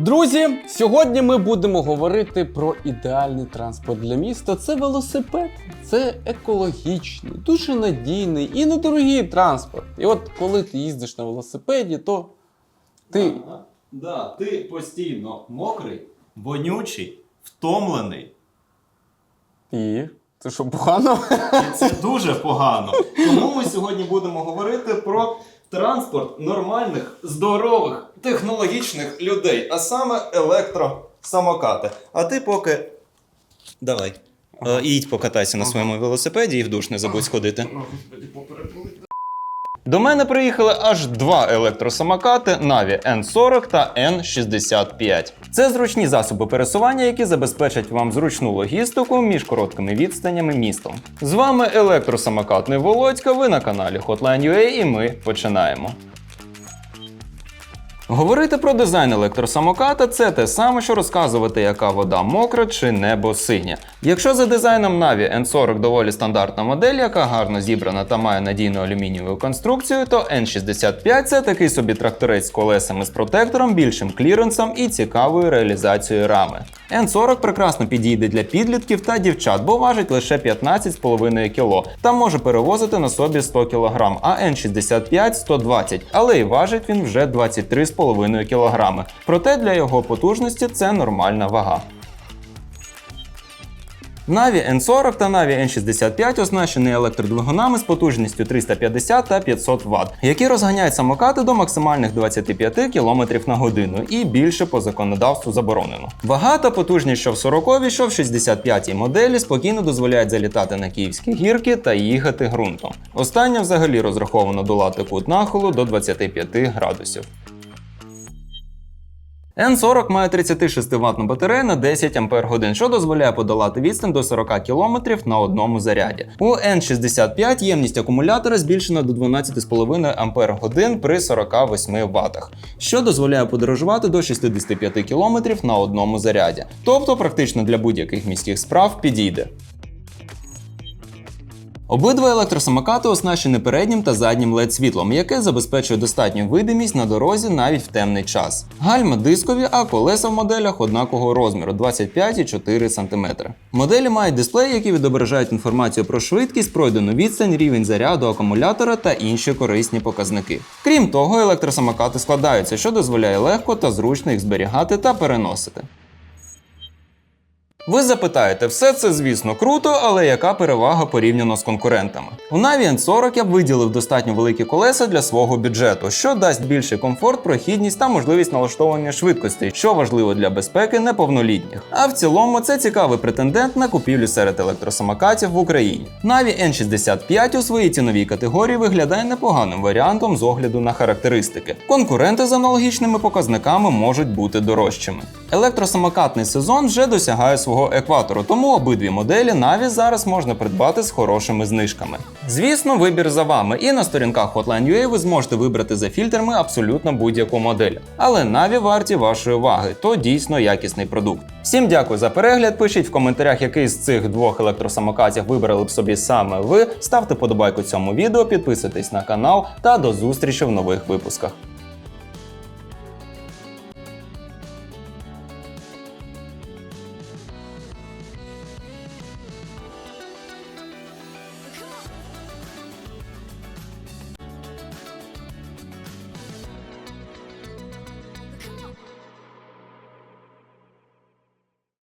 Друзі, сьогодні ми будемо говорити про ідеальний транспорт для міста. Це велосипед, це екологічний, дуже надійний і недорогий транспорт. І от коли ти їздиш на велосипеді, то ти Ага. Да, ти постійно мокрий, вонючий, втомлений. і це що погано? І це дуже погано. Тому ми сьогодні будемо говорити про транспорт нормальних, здорових, технологічних людей, а саме електросамокати. А ти поки. Давай. Е, Їдь покатайся на своєму велосипеді і в душ не забудь сходити. До мене приїхали аж два електросамокати Navi N40 та N65. Це зручні засоби пересування, які забезпечать вам зручну логістику між короткими відстанями містом. З вами електросамокатний Володька. Ви на каналі Hotline.ua і ми починаємо. Говорити про дизайн електросамоката це те саме, що розказувати, яка вода мокра чи небо синє. Якщо за дизайном Navi N40 доволі стандартна модель, яка гарно зібрана та має надійну алюмінієву конструкцію, то N65 це такий собі тракторець з колесами з протектором, більшим кліренсом і цікавою реалізацією рами. N40 прекрасно підійде для підлітків та дівчат, бо важить лише 15,5 кг та може перевозити на собі 100 кг, а N65 120, але і важить він вже 23,5 кг. Проте для його потужності це нормальна вага. Navi N40 та Navi N65 оснащені електродвигунами з потужністю 350 та 500 Вт, які розганяють самокати до максимальних 25 км на годину і більше по законодавству заборонено. Вага та потужність що в 40 що в 65-й моделі спокійно дозволяють залітати на київські гірки та їхати ґрунтом. Остання взагалі розраховано долати кут нахилу до 25 градусів. N40 має 36 ватну батарею на 10 Ах, що дозволяє подолати відстань до 40 км на одному заряді. У N65 ємність акумулятора збільшена до 12,5 Ах при 48 Вт, що дозволяє подорожувати до 65 км на одному заряді. Тобто практично для будь-яких міських справ підійде. Обидва електросамокати оснащені переднім та заднім led світлом, яке забезпечує достатню видимість на дорозі навіть в темний час. Гальма дискові, а колеса в моделях однакового розміру 25,4 см. Моделі мають дисплеї, які відображають інформацію про швидкість, пройдену відстань, рівень заряду акумулятора та інші корисні показники. Крім того, електросамокати складаються, що дозволяє легко та зручно їх зберігати та переносити. Ви запитаєте, все це, звісно, круто, але яка перевага порівняно з конкурентами? У Navi N40 я б виділив достатньо великі колеса для свого бюджету, що дасть більший комфорт, прохідність та можливість налаштовування швидкостей, що важливо для безпеки неповнолітніх. А в цілому це цікавий претендент на купівлю серед електросамокатів в Україні. Navi N65 у своїй ціновій категорії виглядає непоганим варіантом з огляду на характеристики. Конкуренти з аналогічними показниками можуть бути дорожчими. Електросамокатний сезон вже досягає свого екватору, тому обидві моделі Navi зараз можна придбати з хорошими знижками. Звісно, вибір за вами, і на сторінках Hotline.ua ви зможете вибрати за фільтрами абсолютно будь-яку модель. Але Navi варті вашої уваги, то дійсно якісний продукт. Всім дякую за перегляд. Пишіть в коментарях, який з цих двох електросамокатів вибрали б собі саме ви. Ставте подобайку цьому відео, підписуйтесь на канал та до зустрічі в нових випусках.